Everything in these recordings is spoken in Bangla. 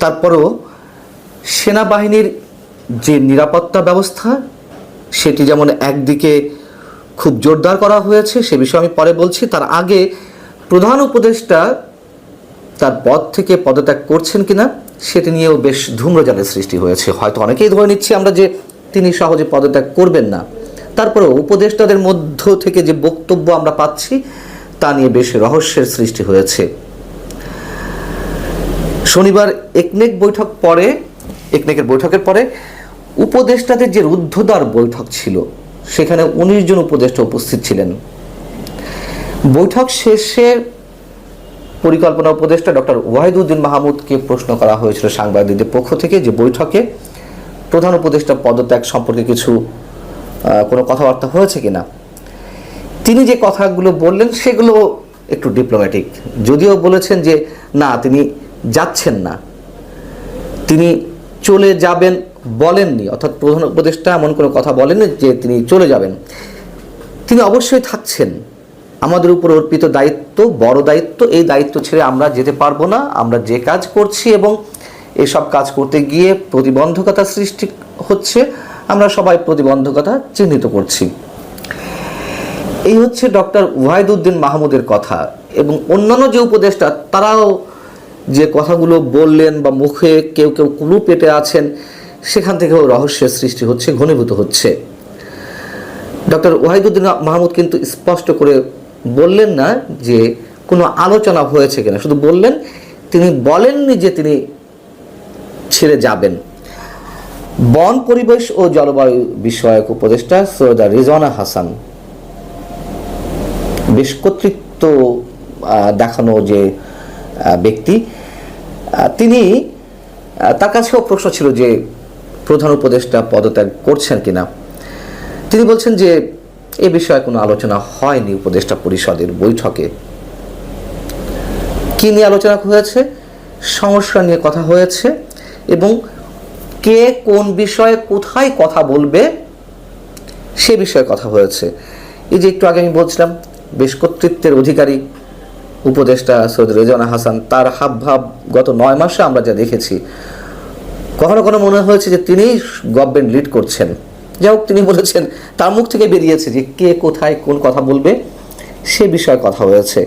তারপরেও সেনাবাহিনীর যে নিরাপত্তা ব্যবস্থা, সেটি যেমন একদিকে খুব জোরদার করা হয়েছে, সে বিষয়ে আমি পরে বলছি। তার আগে প্রধান উপদেষ্টা তার পদ থেকে পদত্যাগ করছেন কিনা, সেটি নিয়েও বেশ ধূম্রজালের সৃষ্টি হয়েছে। হয়তো অনেকেই ধরে নিচ্ছি আমরা যে তিনি সহজে পদত্যাগ করবেন না। তারপরেও উপদেষ্টাদের মধ্য থেকে যে বক্তব্য আমরা পাচ্ছি, তা নিয়ে বেশ রহস্যের সৃষ্টি হয়েছে। শনিবার একনেক বৈঠক পরে, একনেকের বৈঠকের পরে উপদেষ্টাদের যে রুদ্ধদ্বার বৈঠক ছিল, সেখানে উনিশ জন উপদেষ্টা উপস্থিত ছিলেন। বৈঠক শেষে পরিকল্পনা উপদেষ্টা ডক্টর ওয়াহিদুদ্দিন মাহমুদকে প্রশ্ন করা হয়েছিল সাংবাদিকদের পক্ষ থেকে যে বৈঠকে প্রধান উপদেষ্টা পদত্যাগ সম্পর্কে কিছু কোনো কথাবার্তা হয়েছে কিনা। তিনি যে কথাগুলো বললেন সেগুলো একটু ডিপ্লোম্যাটিক যদিও বলেছেন যে, না, তিনি যাচ্ছেন না। তিনি চলে যাবেন বলেননি, অর্থাৎ প্রধান উপদেষ্টা এমন কোনো কথা বলেননি যে তিনি চলে যাবেন। তিনি অবশ্যই থাকছেন। আমাদের উপর অর্পিত দায়িত্ব, বড় দায়িত্ব, এই দায়িত্ব ছেড়ে আমরা যেতে পারব না। আমরা যে কাজ করছি এবং এসব কাজ করতে গিয়ে প্রতিবন্ধকতা সৃষ্টি হচ্ছে, আমরা সবাই প্রতিবন্ধকতা চিহ্নিত করছি। এই হচ্ছে ডক্টর ওয়াহিদুদ্দিন মাহমুদের কথা এবং অন্যান্য যে উপদেষ্টা, তারাও যে কথাগুলো বললেন বা মুখে কেউ কেউ কুলু পেটে আছেন, সেখান থেকেও রহস্যের সৃষ্টি হচ্ছে, ঘনীভূত হচ্ছে। ডক্টর ওয়াহিদুদ্দিন মাহমুদ কিন্তু স্পষ্ট করে বললেন না যে কোনো আলোচনা হয়েছে কিনা। শুধু বললেন, তিনি বলেননি যে তিনি ছেড়ে যাবেন। বন, পরিবেশ ও জলবায়ু বিষয়ক উপদেষ্টা সৈয়দা রিজওয়ানা হাসান বেশ কর্তৃত্ব দেখানো যে ব্যক্তি। তিনি তার কাছেও প্রশ্ন ছিল যে প্রধান উপদেষ্টা পদত্যাগ করছেন কিনা। তিনি বলছেন যে এ বিষয়ে কোনো আলোচনা হয়নি উপদেষ্টা পরিষদের বৈঠকে। কি নিয়ে আলোচনা হয়েছে? সমস্যা নিয়ে কথা হয়েছে এবং কে কোন বিষয়ে কোথায় কথা বলবে সে বিষয়ে কথা হয়েছে। এই যে একটু আগে আমি বলছিলাম, বেশ কর্তৃত্বের অধিকারী উপদেষ্টা সৈয়দ রেজানা হাসান, তার হাব ভাব গত নয় মাসে আমরা যা দেখেছি, কখনো কখনো মনে হয়েছে যে তিনিই গভর্নমেন্ট লিড করছেন। যাই হোক, তিনি বলেছেন, তার মুখ থেকে বেরিয়েছে যে কে কোথায় কোন কথা বলবে, সে বিষয়ে কথা হয়েছে।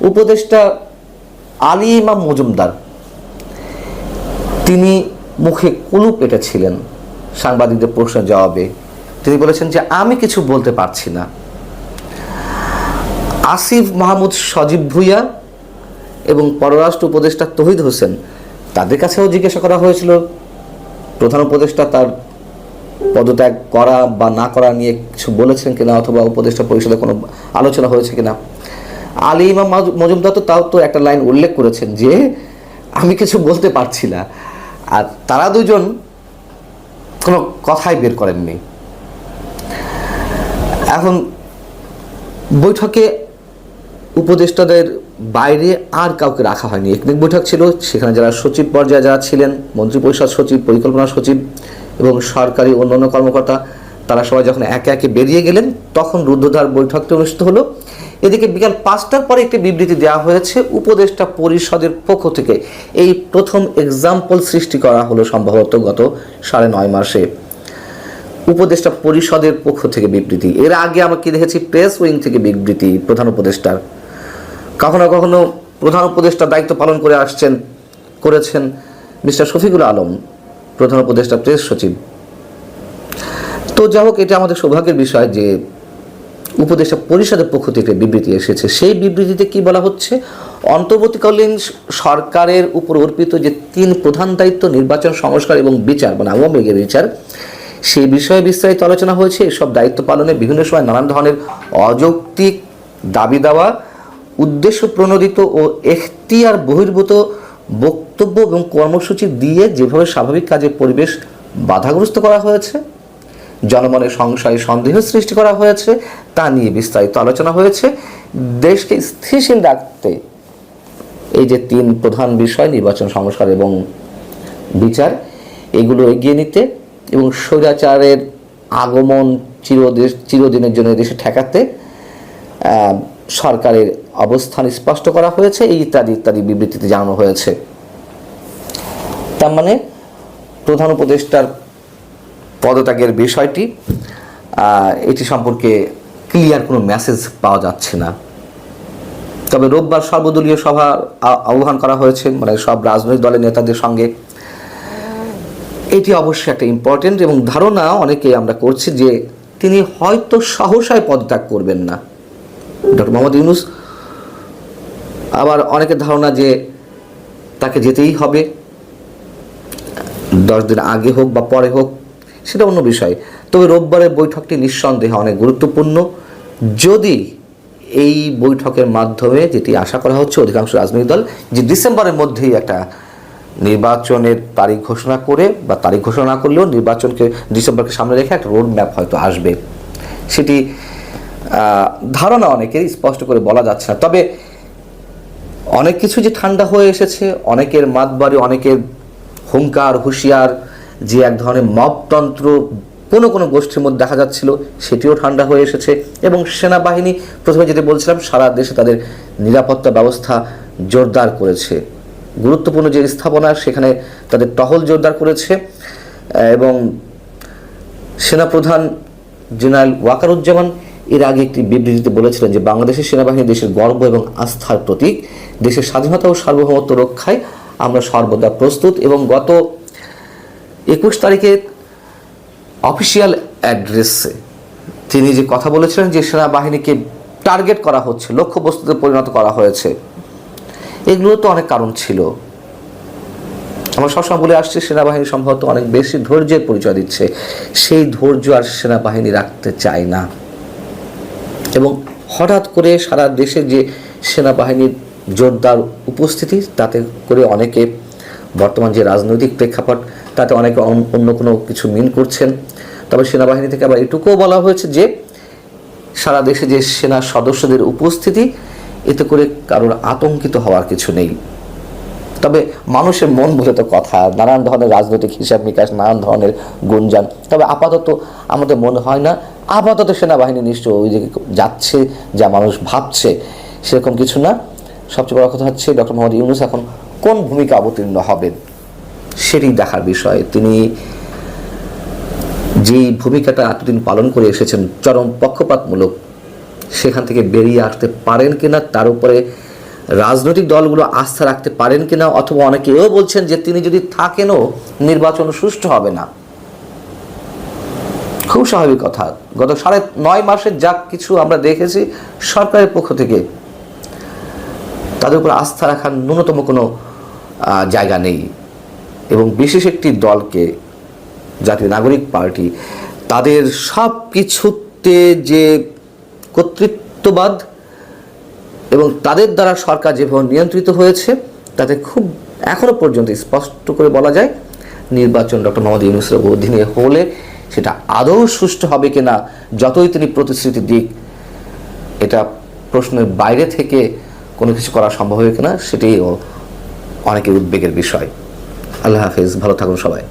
উপদেষ্টা আলী ইমাম মজুমদার, তিনি মুখে কুলু পেটেছিলেন সাংবাদিকদের প্রশ্নের জবাবে। তিনি বলেছেন যে, আমি কিছু বলতে পারছি না। আসিফ মাহমুদ সজীব ভুইয়া এবং পররাষ্ট্র উপদেষ্টা তহিদ হোসেন, তাদের কাছেও জিজ্ঞাসা করা হয়েছিল। প্রধান উপদেষ্টা তার পদত্যাগ করা বা না করা নিয়ে কিছু বলেছেন কিনা অথবা উপদেষ্টা পরিষদে কোনো আলোচনা হয়েছে কিনা। আলী ইমাম মাজ- মজুমদার তো তাও তো একটা লাইন উল্লেখ করেছেন যে, আমি কিছু বলতে পারছি না। আর তারা দুজন কোনো কথাই বের করেননি। এখন বৈঠকে উপদেষ্টাদের বাইরে আর কাউকে রাখা হয়নি। একদিক বৈঠক ছিল, সেখানে যারা সচিব পর্যায়ে যারা ছিলেন, মন্ত্রিপরিষদ সচিব, পরিকল্পনা সচিব এবং সরকারি অন্যান্য কর্মকর্তা, তারা সবাই যখন একে একে বেরিয়ে গেলেন, তখন রুদ্ধদ্বার বৈঠকটি অনুষ্ঠিত হলো। এদিকে বিকাল পাঁচটার পরে একটি বিবৃতি দেওয়া হয়েছে, উপদেষ্টা পরিষদের পক্ষ থেকে এই প্রথম এক্সাম্পল সৃষ্টি করা হলো সম্ভবত গত সাড়ে নয় মাসে। উপদেষ্টা পরিষদের পক্ষ থেকে বিবৃতি। এর আগে আমরা কি দেখেছি? প্রেস উইং থেকে বিবৃতি, প্রধান উপদেষ্টার। কখনো কখনো প্রধান উপদেষ্টা দায়িত্ব পালন করে আসছেন, করেছেন মিস্টার শফিকুল আলম, প্রধান উপদেষ্টা প্রেস সচিব। তো যা হোক, এটা আমাদের সৌভাগ্যের বিষয় যে উপদেষ্টা পরিষদের পক্ষ থেকে বিবৃতি এসেছে। সেই বিবৃতিতে কি বলা হচ্ছে? অন্তর্বর্তীকালীন সরকারের উপর অর্পিত যে তিন প্রধান দায়িত্ব, নির্বাচন, সংস্কার এবং বিচার মানে আওয়ামী লীগের বিচার, সেই বিষয়ে বিস্তারিত আলোচনা হয়েছে। এসব দায়িত্ব পালনে বিভিন্ন সময় নানান ধরনের অযৌক্তিক দাবি দেওয়া উদ্দেশ্য প্রণোদিত ও এখতিয়ার বহির্ভূত বক্তব্য এবং কর্মসূচি দিয়ে যেভাবে স্বাভাবিক কাজের পরিবেশ বাধাগ্রস্ত করা হয়েছে, জনমনে সংশয়, সন্দেহ সৃষ্টি করা হয়েছে, তা নিয়ে বিস্তারিত আলোচনা হয়েছে, দেশকে স্থিতিশীল রাখতে এই যে তিন প্রধান বিষয়, নির্বাচন সংস্কার এবং বিচার, এগুলো এগিয়ে নিতে এবং স্বৈরাচারের আগমন চিরদেশ চিরদিনের জন্য দেশে ঠেকাতে সরকারের অবস্থান স্পষ্ট করা হয়েছে এই ইত্যাদি ইত্যাদি বিবৃতিতে জানানো হয়েছে। তার মানে প্রধান উপদেষ্টার পদত্যাগের বিষয়টি এটি সম্পর্কে ক্লিয়ার কোনো মেসেজ পাওয়া যাচ্ছে না। তবে রোববার সর্বদলীয় সভা আ- আহ্বান করা হয়েছে মানে সব রাজনৈতিক দলের নেতাদের সঙ্গে। এটি অবশ্যই একটা ইম্পর্টেন্ট এবং ধারণা অনেকে আমরা করছি যে তিনি হয়তো সহসায় পদত্যাগ করবেন না। ডক্টর মোহাম্মদ ইউনুস, আবার অনেকের ধারণা যে তাকে যেতেই হবে, দশ দিন আগে হোক বা পরে হোক, সেটা অন্য বিষয়। তবে রোববারের বৈঠকটি নিঃসন্দেহে অনেক গুরুত্বপূর্ণ। যদি এই বৈঠকের মাধ্যমে যেটি আশা করা হচ্ছে, অধিকাংশ রাজনৈতিক দল যে ডিসেম্বরের মধ্যেই একটা নির্বাচনের তারিখ ঘোষণা করে বা তারিখ ঘোষণা করলেও নির্বাচনকে ডিসেম্বরকে সামনে রেখে একটা রোড ম্যাপ হয়তো আসবে। সেটি ধারণা অনেকেরই স্পষ্ট করে বলা যাচ্ছে না। তবে অনেক কিছু যে ঠান্ডা হয়ে এসেছে, অনেকের মাতবাড়ি, অনেকের হুঙ্কার, হুঁশিয়ার, যে এক ধরনের মবতন্ত্র কোনো কোনো গোষ্ঠীর মধ্যে দেখা যাচ্ছিল, সেটিও ঠান্ডা হয়ে এসেছে এবং সেনাবাহিনী প্রথমে যেটি বলছিলাম, সারা দেশে তাদের নিরাপত্তা ব্যবস্থা জোরদার করেছে। গুরুত্বপূর্ণ যে স্থাপনা, সেখানে তাদের টহল জোরদার করেছে এবং সেনাপ্রধান জেনারেল ওয়াকারুজ্জামান এর আগে একটি বিবৃতিতে বলেছিলেন যে বাংলাদেশের সেনাবাহিনী দেশের গর্ব এবং আস্থার প্রতীক। দেশের স্বাধীনতা ও সার্বভৌমত্ব রক্ষায় আমরা সর্বদা প্রস্তুত এবং গত একুশ তারিখে অফিসিয়াল অ্যাড্রেসে তিনি যে কথা বলেছিলেন যে সেনাবাহিনীকে টার্গেট করা হচ্ছে, লক্ষ্যবস্তুতে পরিণত করা হয়েছে এগুলো তো অনেক কারণ ছিল। আমরা সবসময় বলে আসছি, সেনাবাহিনী সম্ভবত অনেক বেশি ধৈর্যের পরিচয় দিচ্ছে। সেই ধৈর্য আর সেনাবাহিনী রাখতে চায় না। এবং হঠাৎ করে সারা দেশে যে সেনাবাহিনীর জোরদার উপস্থিতি, তাতে করে অনেকে বর্তমান যে রাজনৈতিক প্রেক্ষাপট, তাতে অনেকে অন- অন্য কোনো কিছু মিন করছেন। তবে সেনাবাহিনী থেকে আবার এটুকুও বলা হয়েছে যে, সারা দেশে যে সেনা সদস্যদের উপস্থিতি, এতে করে কারোর আতঙ্কিত হওয়ার কিছু নেই। তবে মানুষের মন বলে তো কথা, নানান ধরনের রাজনৈতিক হিসাব নিকাশ নানান ধরনের গুঞ্জান। তবে আপাতত আমাদের মনে হয় না আপাতত সেনাবাহিনী নিশ্চয় ওই দিকে যাচ্ছে, যা মানুষ ভাবছে, সেরকম কিছু না। সবচেয়ে বড় কথা হচ্ছে ডক্টর মোহাম্মদ ইউনুস এখন কোন ভূমিকা অবতীর্ণ হবেন সেটি দেখার বিষয়। তিনি যেই ভূমিকাটা এতদিন পালন করে এসেছেন চরম পক্ষপাতমূলক, সেখান থেকে বেরিয়ে আসতে পারেন কিনা, তার উপরে রাজনৈতিক দলগুলো আস্থা রাখতে পারেন কিনা, অথবা অনেকে এও বলছেন যে তিনি যদি থাকেনও, নির্বাচন সুষ্ঠু হবে না। খুব স্বাভাবিক কথা। গত সাড়ে নয় মাসের যা কিছু আমরা দেখেছি, সরকারের পক্ষ থেকে তাদের উপর আস্থা রাখার ন্যূনতম কোনো জায়গা নেই এবং বিশেষ একটি দলকে, জাতীয় নাগরিক পার্টি, তাদের সব কিছুতে যে কর্তৃত্ববাদ এবং তাদের দ্বারা সরকার যেভাবে নিয়ন্ত্রিত হয়েছে, তাতে খুব এখনও পর্যন্ত স্পষ্ট করে বলা যায়, নির্বাচন ডক্টর মোহাম্মদ ইউনুসের অধীনে হলে সেটা আদৌ সুষ্ঠু হবে কিনা, যতই তিনি প্রতিশ্রুতি দিক, এটা প্রশ্নের বাইরে থেকে কোনো কিছু করা সম্ভব হবে কিনা, সেটাই অনেকের উদ্বেগের বিষয়। আল্লাহ হাফিজ, ভালো থাকুন সবাই।